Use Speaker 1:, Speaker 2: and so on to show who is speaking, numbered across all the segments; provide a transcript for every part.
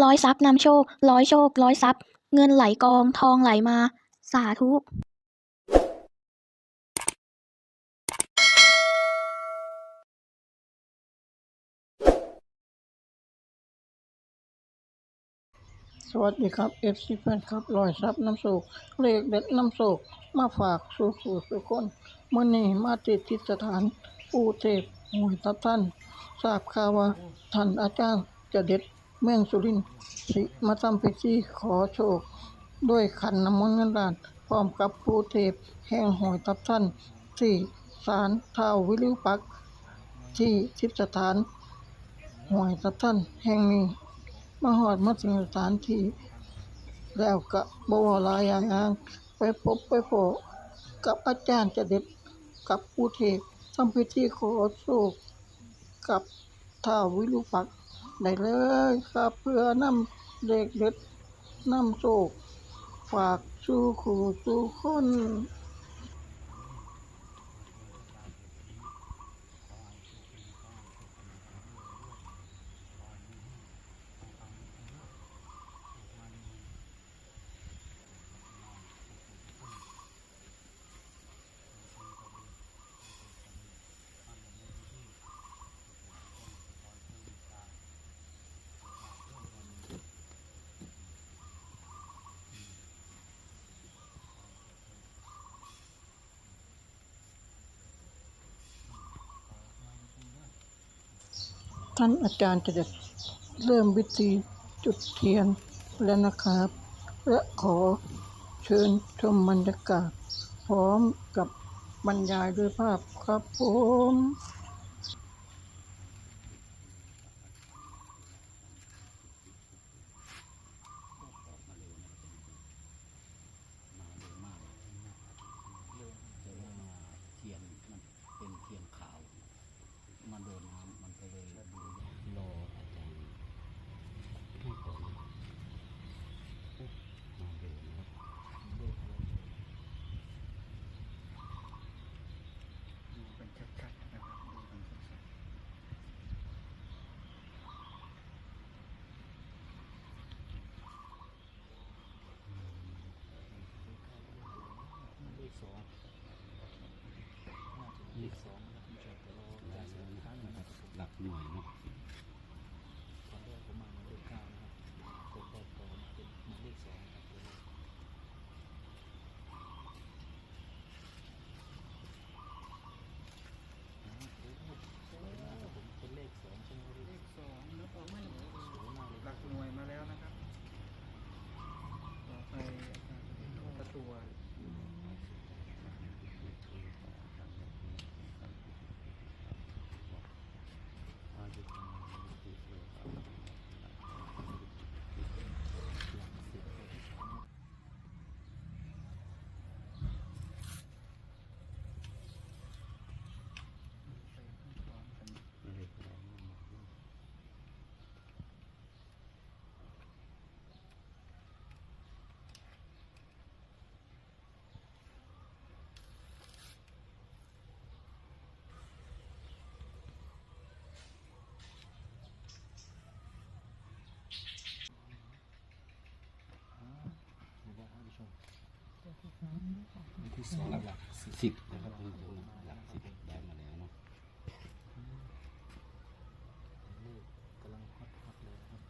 Speaker 1: ร้อยทรัพย์นำโชค ร้อยโชค ร้อยทรัพย์ เงินไหลกองทองไหลมา สาธุ
Speaker 2: สวัสดีครับ FC แฟนครับลอยซับน้ำโศกเลขเด็ดน้ำโศกมาฝากสู่สู่สุคนเมื่อนี้มาติดที่สถานปูเทพหวยทับท่านทราบข่าวว่าท่านอาจารย์จะเด็ด เมืองสุรินทร์สิมาทำพิธีขอโชค ด้วยขันน้ำมนต์เงินล้าน พร้อมกับปูเทพแห่งหวยทับท่านที่ศาลท้าววิริวปักษ์ที่ทิพสถานหวยทับท่านแห่งนี้มาหอดมาถึงสถานที่ แล้วก็บวหลายอย่างไปพบไปพบกับอาจารย์จะเด็ดกับผู้เทศทำพิธีขอโชคกับท้าววิรุปักษ์ ได้เลยครับเพื่อนำเด็กเด็ดนำโชคฝากสู่ขู่สู่คน ท่านอาจารย์จะเด็ดเริ่มวิธีจุดเทียนแล้วนะครับ และขอเชิญชมบรรยากาศ พร้อมกับบรรยายด้วยภาพครับผม
Speaker 3: สอง
Speaker 4: หลัก
Speaker 3: สิบนะ
Speaker 5: ครับ
Speaker 4: คุณผู้ชมหลักสิบได้มาแล้วเนาะ
Speaker 3: เลขกำลังฮอตฮอตเลยนะครับ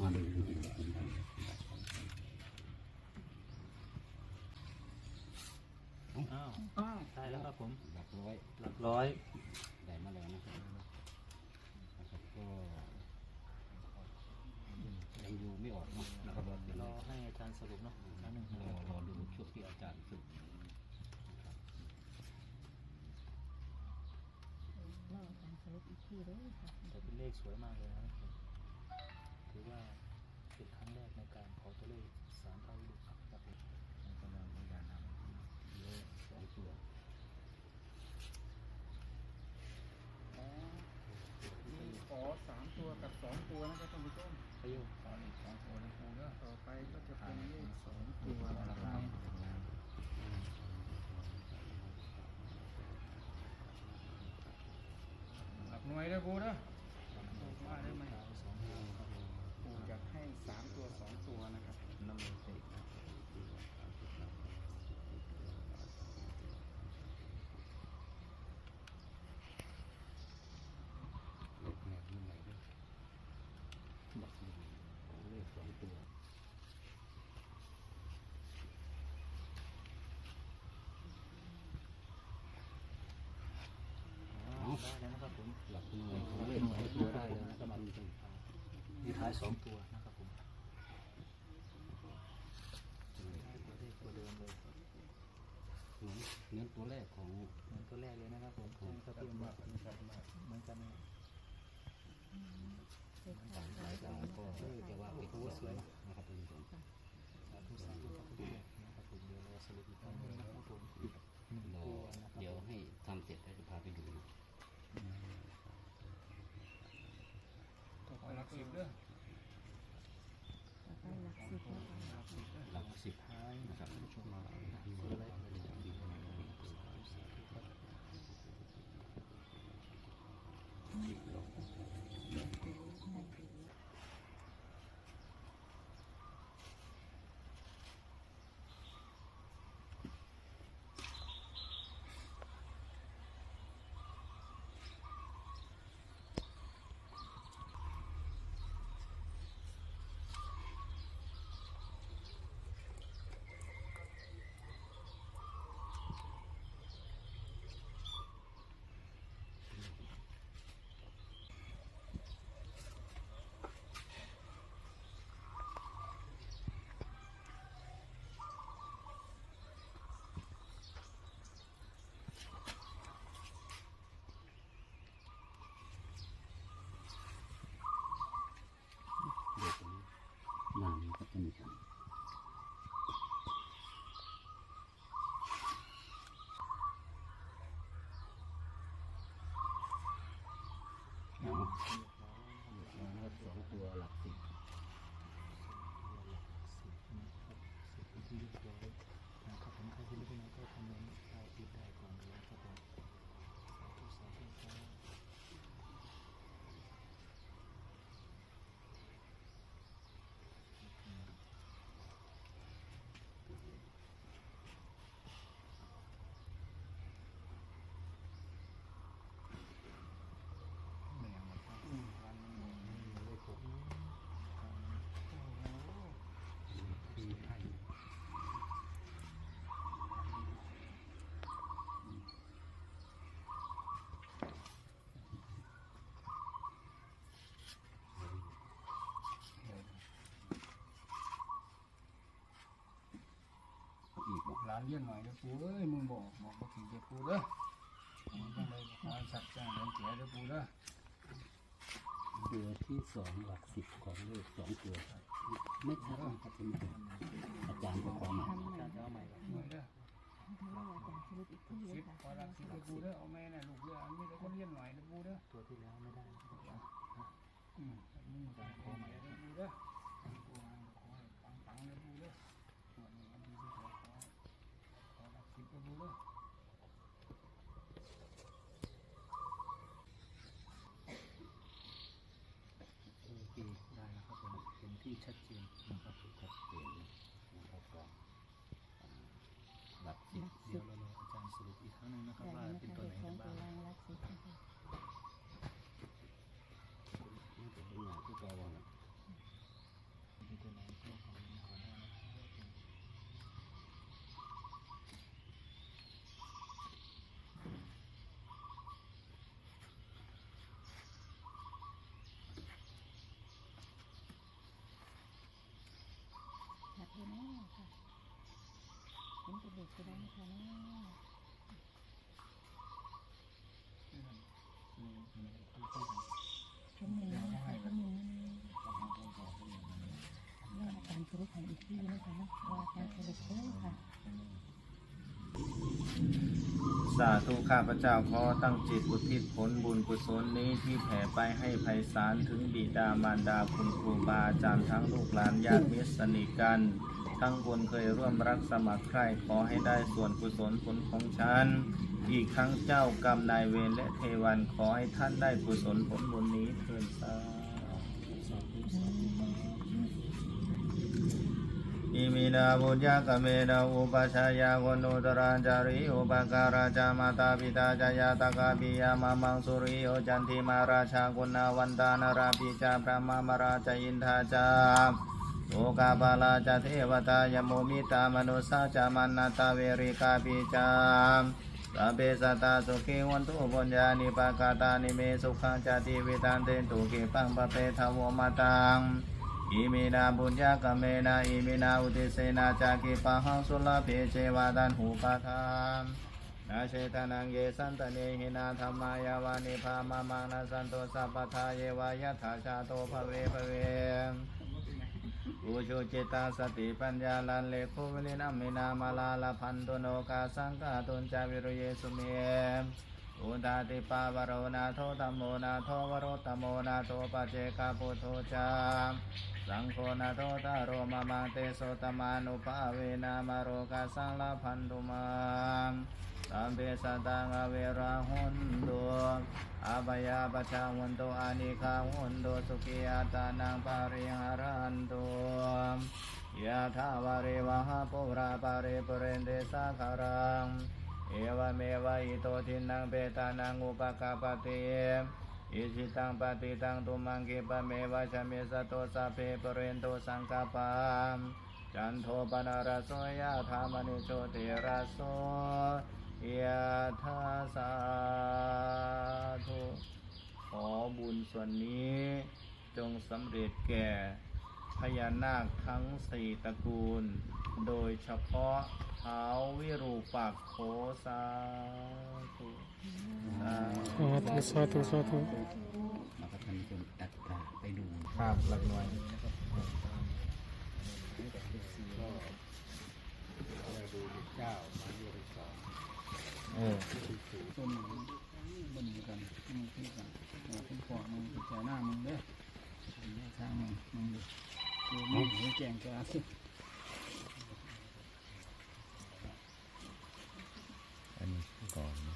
Speaker 4: มาดู
Speaker 3: อ้าวได้แล้วครับผม
Speaker 4: หลักร้อย
Speaker 3: หลักร้อย
Speaker 4: ได้มาแล้วนะครับนะครับก็ยังดูไม่ออกเนาะนะครับเดี๋ยว
Speaker 3: ร
Speaker 4: ร
Speaker 3: อ
Speaker 4: อ
Speaker 3: ให้อาจารย์สรุปเนาะครั้งหนึ่ง
Speaker 4: รอรอดูช่วงที่อาจารย์ฝึกนะครับ
Speaker 3: แต่เป็นเลขสวยมากเลยนะครับถือว่าเป็นครั้งแรกในการขอตัวเลขสามเท่าลูกครับครับผมในกำลังในการนำ
Speaker 4: เลขสองตัว
Speaker 5: มีขอสามตัวกับสองตัวนะครับท่านผู้ชม
Speaker 3: ประโยค
Speaker 5: ขออีกสองตัวนะครูเด้อต่อไปก็จะเป็นเลขสองตัวนะครับ เลยปูนะมาได้ไหม
Speaker 3: สองตัวครับผม
Speaker 5: ปูอยากให้สามตัวสองตัวนะครับ
Speaker 4: น้ำมันเสกนะ เล็กแหนบมันไหนด้วยบักหนึ่งเลขสองตัว
Speaker 3: อ๋อได้แล้วนะครับผม
Speaker 4: หลักหน่วยของเลขสองตัวได้เลยนะครับคุณผู้ชม
Speaker 3: มีท้ายสองตัวนะครับผม
Speaker 4: ตัวเลข
Speaker 3: ตัวเลขตัวเดิมเลย
Speaker 4: เหมือนเหมือนตัวแรกของ
Speaker 3: เหมือนตัวแรกเลยนะครับผมใช่ไหมครับพี่อมรเหมือนกันนะ
Speaker 4: สามสายตาก็จะว่าเป็นตัวสวยนะครับคุณผู้ชม
Speaker 3: สาธุสาธุครับพี่นะครับผมเดี๋ยวเราสรุปอีกครั้งหนึงนะครับผมหนึ่ง
Speaker 4: รอ
Speaker 3: ตัวนะครับ
Speaker 4: เดี๋ยวให้ทำเสร็จแล้วจะพาไปดูนะ
Speaker 5: ตัวคอยรักสิบเด้อ
Speaker 4: หลักสิบท้ายนะครับท่านผู้ชมมาดูแรกเลยนะครับ เด็กนี้นานนะครับท่านผู้ชมเอานะครับสองตัวหลักสิบ
Speaker 3: สิบเป็นที่เรียบร้อยนะครับผมใครที่ไม่ได้มาก็คอมเมนต์ได้ติดได้ก่อนเลยครับผมสาธุสาธุครับ
Speaker 4: อีกบอก
Speaker 5: หลานเลี้ยงหน่อยเด้อปูเอ้ยมึงบอกบอกบอกถึงเด้อปูเด้อมึงต้องเลยขอให้สัตว์จ้างเลี้ยงแก่เด้อปูเด้อ
Speaker 4: ตัวที่สองหลักสิบของเลขสองตัวไม่ชัดนะครับท่านผู้ชมอาจารย์ก็ความหมาย
Speaker 3: อาจารย์จะเอาใหม่ครับ
Speaker 5: หน่อยเด้อสิบขอรักสิบเด้อปูเด้อเอาแม่น่ะลูกเด้ออันนี้เด้อคนเลี้ยงหน่อยเด้อปูเด้อ
Speaker 3: ตัวที่แล้วไม่ได้นะครับ
Speaker 5: อืมมึงจะขอใหม่เด้อปูเด้อปูขอให้ปังๆเด้อปูเด้อส่วนนี้อันนี้ที่ขอขอขอรักสิบเด้อปูเด้อ
Speaker 3: โอเคได้แล้วครับผมเป็นที่ชัดเจ นะครับ
Speaker 4: ชัดเจนนะครับก็หลักสิบ
Speaker 3: เดี๋ยวเรารออาจารย์สรุปอีกครั้งหนึงนะครับว่าเป็นตัวไหนกันบ้าง
Speaker 4: น่าจะเป็นหน้าที่เราวางนะ
Speaker 3: เป็นตัวไหนก็คอมเมนต์ก่อนได้นะครับ
Speaker 6: ชัดเลยแน่ค่ะ เห็นเป็นเด็กก็ได้ค่ะแน่ชั่วโมงนะคะชั่วโมงแม่อาจารย์สรุปให้อีกที่นะคะว่าอารย์สรุปเด้อค่ะ
Speaker 7: สาธุข้าพเจ้าขอตั้งจิตอุทิศผลบุญกุศลนี้ที่แผ่ไปให้ไพศาลถึงบิดามารดาคุณครูบาอาจารย์ทั้งลูกหลานญาติมิตรสนิทกัน ทั้งคนเคยร่วมรักสมัครใคร่ขอให้ได้ส่วนกุศลผลของฉัน อีกทั้งเจ้ากรรมนายเวรและเทวันขอให้ท่านได้กุศลผลบุญนี้เถิดสาอิมินาบุญญากเมนาอุปชายาโกนุตรัญจาริอุปการาจามาตาปิตาจายาตกาปิยามามังสุริโยจันทิมาราชากุณาวันตานาราปิจาพระมามราชอินทาจา โอกาบาลาจะเทวตายโมมิตามนุสาจามันนาตาเวริกาปิจามสัพเพสัตตาสุขีวันตุปุญญานิปากาตานิเมสุขังจติวิตันเตตุกิปังปะเปทาวมาตังอิมินาบุญญากเมนาอิมินาอุติเสนาจากิปะหังสุลเพเจวาดันหูปะทามนาเชตานังเยสันตเนหินาธรรมายาวานิพามามังนาสันโตสัพพทาเยวายถาชาโตภเวภเว อุชุจิตาสติปัญญาลันเลโควิลินามินามาลาลาพันตุโนกาสังกาตุนจาวิรุเยสุเมอุตาติปาวโรนาโทตัมโมนาโทวโรตัมโมนาโทปเจกาปุโทจามสังโฆนาโทตาโรมามังเตโสตมานุภาเวนามาโรกาสังลาพันตุมัง สัมเปสัตังอเวราหุนโดอาบยาปชาหุนโตอานิคาหุนโดสุขีอาตานังปาริหารันโตยะถาวาริวหาปุราปาริปุเรนเดสาคารัง เอวเมวะอิโตทินังเปตานังอุปกาปติอิจิตังปฏิตังตุมังกิปะเมวะชะเมสะโตสัพเพปุเรนโตสังกปปามจันโทปนารโสยะธามณิโชติราโส ยะทาสาธุขอบุญส่วนนี้จงสำเร็จแก่พญานาคทั้งสี่ตระกูล โดยเฉพาะท้าววิรูปักษ์โขสาธุสาธุ
Speaker 3: สาธุสาธุสาธุ
Speaker 4: แล้วก็ท่านผู้ชมตัดกาไปดู
Speaker 7: ภาพหลักหน่วย
Speaker 4: เจ้ามาเรียกสอง
Speaker 7: เออ
Speaker 5: ต้นมันเหมือนกันมึงที่กันหัวคุณพ่อมึงแก่หน้ามึงเด้อทางมึงมึงดูดูมึงให้แกงแกสิ
Speaker 4: อันนี้ก่อนนะ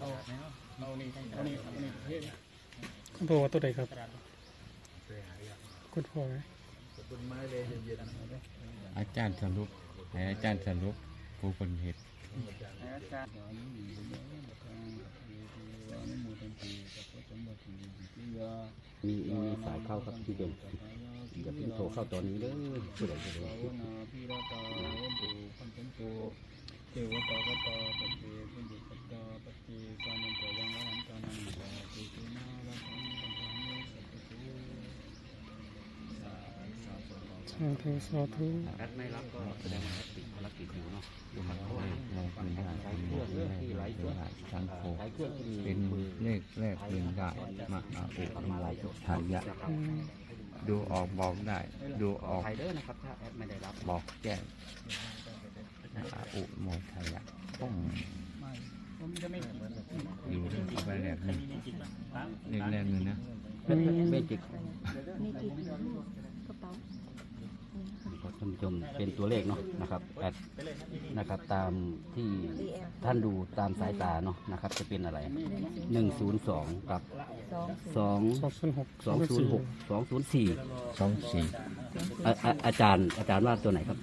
Speaker 5: เอาเนี่เอานี่เอานี่เทศ
Speaker 3: คุณพ่อว่าตัวใดครับคุณพ่อไหม
Speaker 4: อาจารย์สรุปให้อาจารย์สรุปผู้คนเห็ด
Speaker 5: มีมี
Speaker 8: สายเข้าครับที่เดนอย่าเพิ่งโทรเข้าตอนนี้เด้อผู้ใดจะ
Speaker 5: ภา
Speaker 8: ได้
Speaker 5: วนาตาวันตุพันธันตุเทวตากตาปฏิปุญญปตาปฏิกานันตยังวะหันตานังตาปิตินาละสั สาธุสาธุ
Speaker 3: สาธุ
Speaker 8: รับไม่รับก็แสดงว่าติดภารกิจอยู่เนาะอยู่หันโทษ
Speaker 4: ลงพื้นได้
Speaker 8: ใช้เครื่องที่ไหลเครื่อง
Speaker 4: สังโคเป็นเลขแรกเป็นได้มาอาอุนโมทายะ
Speaker 3: อืม
Speaker 4: ดูออกบอกได้ ดูออก
Speaker 8: ไทเด้อนะครับถ้าแอดไม่ได้รับ
Speaker 4: บอกแจ้งอาอุโมทายะป้องอยู่ที่ไปแรกหนึ่งเลขแรกหนึ่งนะ
Speaker 8: เบจิก
Speaker 6: มีจิตกระเป๋า
Speaker 8: ท่านผู้ชมเป็นตัวเลขเนาะนะครับแอดนะครับตามที่ท่านดูตามสายตาเนาะนะครับ จะเป็นอะไรหนึ่งศูนย์สองกับ
Speaker 6: สอง
Speaker 8: สอง
Speaker 3: สองศูนย์หก
Speaker 8: สองศูนย์หกสองศูนย์สี่
Speaker 4: สองสี่
Speaker 8: อาอาอาจารย์อาจารย์ว่าตัวไหนครับ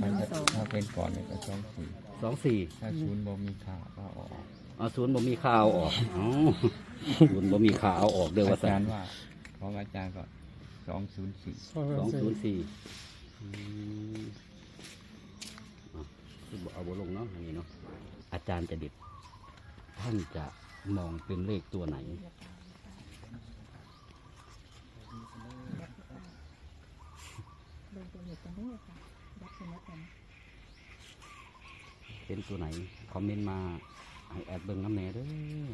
Speaker 4: มันจะถ้าเป็นก่อนเนี่ยก็สองสี่
Speaker 8: สองสี่
Speaker 4: ถ้าศูนย์บ่มีค่าก็ออก
Speaker 8: เอาศูนย์บ่มีข่าวออกอ๋อศูนย์บ่มีข่าวเอาออกเด้อว่า
Speaker 4: อา
Speaker 8: สั
Speaker 4: จารย์ว่าของอาจารย์ก็ สองศูนย์สี่
Speaker 3: สอง
Speaker 8: สอง
Speaker 3: ศู
Speaker 8: ศู
Speaker 3: น
Speaker 8: น
Speaker 3: ย์
Speaker 8: ย์สี่คือบอกเอาบลงเนาะอย่างนี้เนาะอาจารย์จะเด็ดท่านจะมองเป็นเลขตัวไหน
Speaker 6: เดินตัวเหตุกันด้วยค่ะยักษ์สนับกัน
Speaker 8: เป็นตัวไหน คอมเมนต์มาให้แอดเบิ้งน้ำแหน่เด้อ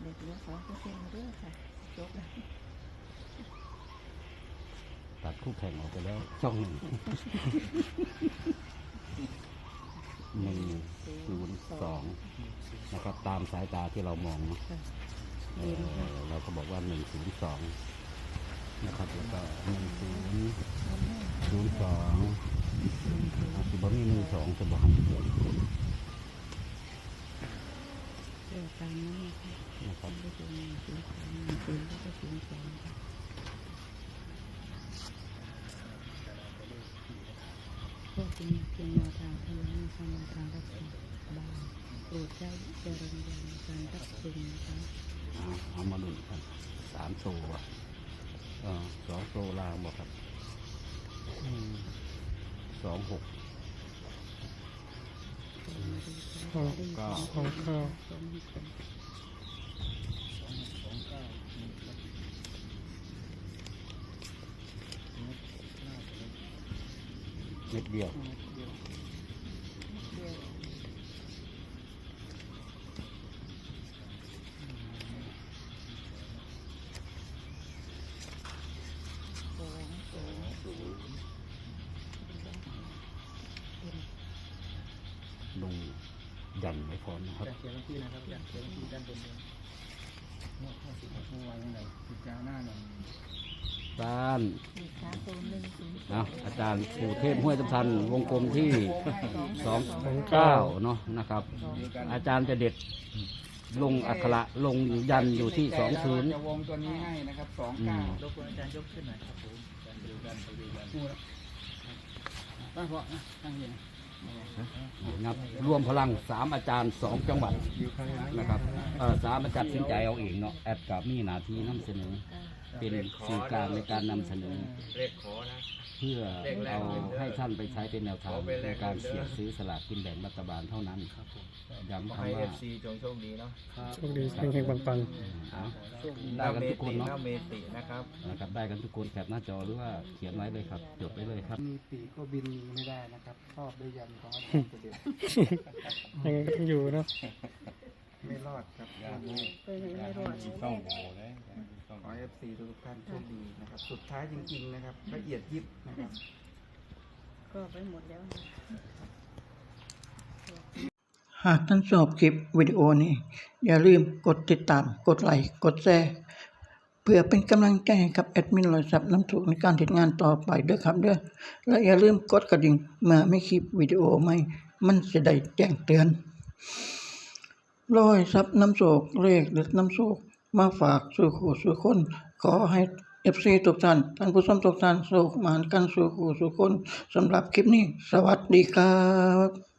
Speaker 6: เดินตัว สองเปอร์เซ็นต์ด้วยค่ะจบแล้ว
Speaker 8: ตัดคู่แข่งออกไปแล้วช่องหนึ่งหนึ่งศูนย์สองนะครับ ตามสายตาที่เรามองเนะเอ่อเราก็บอกว่าหนึ่งศูนย์สองนะครับแล้วก็หนึ่งศูนย์ศูนย์สองสิบ่มีหนึ่งสองจะบอ ก
Speaker 6: เดี๋ยวตามนั้นนะคะ
Speaker 8: นะครับ
Speaker 6: ก็คือหนึ่งศูนย์สามหนึ่งศูนย์แล้วก็ศูนย์สองค่ะก็เป็นเพียงแนวทางเท่านั้นสำหรับทางรัฐบาลโปรดใช้วิจารณญาณในการรับชมนะคะ
Speaker 8: เอาเอามาดูครับสามโซอะเออสองโซลางบอกครับสองหก
Speaker 6: สองเก้าสองเก้า
Speaker 8: เม็ดเดียว ลงยันไว้พร้อมนะครับ
Speaker 5: เขียนวันที่นะครับอยากเขียนวันที่ด้านบนเลยงวดห้าสิบหกเมื่ อวานยังไงพิจารณาหน่อย
Speaker 8: ด้าน
Speaker 6: สี่สามศูนย์หนึ่งศูนย์
Speaker 8: นะอาจารย์ปู่เทพห้วยตำพันวงกลมที่สองเก้าเนาะนะครับ อาจารย์จะเด็ดลงอักขระลงยันอยู่ที่สองศูนย์
Speaker 5: จะวงตัวนี้ให้นะครับสอง
Speaker 8: อื
Speaker 5: เก้าม
Speaker 3: รบกวนอาจารย์ยกขึ้นหน่อยครับผมอาจารย์ดูกันดูกัน
Speaker 5: ดูแล้วตั้งเพราะนะตั้งอยัง
Speaker 8: นับรวมพลังสามอาจารย์สองจังหวัดนะครับเออสามอาจารย์สินใจเอาเองเนาะแอดกับมีหนาทีนำเสนอ เป็นสื่อกลางในการนำเสนอ
Speaker 7: เลขขอนะ
Speaker 8: เพื่อเอาให้ท่านไปใช้เป็นแนวทางในการเสี่ยงซื้อสลากกินแบ่งรัฐบาลเท่านั้นย้ำ
Speaker 7: ขอให้
Speaker 8: คำ
Speaker 7: เอ
Speaker 8: ว่า
Speaker 7: ฟซีจงโชคดีเนาะ
Speaker 5: โชคดีเฮงๆปัง
Speaker 8: เอา
Speaker 7: ห
Speaker 8: ได้
Speaker 7: น้า
Speaker 8: กัน
Speaker 7: เม
Speaker 8: ทุกค
Speaker 7: ติ
Speaker 8: นเนาะ
Speaker 7: หน้าเมตินะครับ
Speaker 8: นะครับได้กันทุกคนแคปหน้าจอหรือว่าเขียนไว้เลยครับจดไว้เลยครับ
Speaker 5: มีปีกก็บินไม่ได้นะครับชอบด้วยยันของอาจารย์เสด็จ
Speaker 2: ยังไงก็ต้องอยู่เนาะ
Speaker 5: ไม่รอดครับงานนี้
Speaker 6: ไม่รอด
Speaker 5: ขอเอฟซีทุกท่านโชคดีนะครับ สุดท้ายจริง ๆ นะครับละเอียดยิบนะครับ
Speaker 6: ก็ไปหมดแล้ว
Speaker 2: หากท่านชอบคลิปวิดีโอนี้ อย่าลืมกดติดตาม กดไลค์ กดแชร์ เพื่อเป็นกำลังใจให้กับแอดมินลอยสับน้ำถูกในการติดงานต่อไปเด้อครับเด้อและอย่าลืมกดกระดิ่งเมื่อไม่คลิปวิดีโอใหม่ มันจะได้แจ้งเตือน ร้อยซับน้ำโศกเลขเด็ดน้ำโศกมาฝากสู่ขู่สู่คน ขอให้เอฟซีทุกท่านท่านผู้ชมทุกท่านโศกมานกันสู่ขู่สู่คนสำหรับคลิปนี้ สวัสดีครับ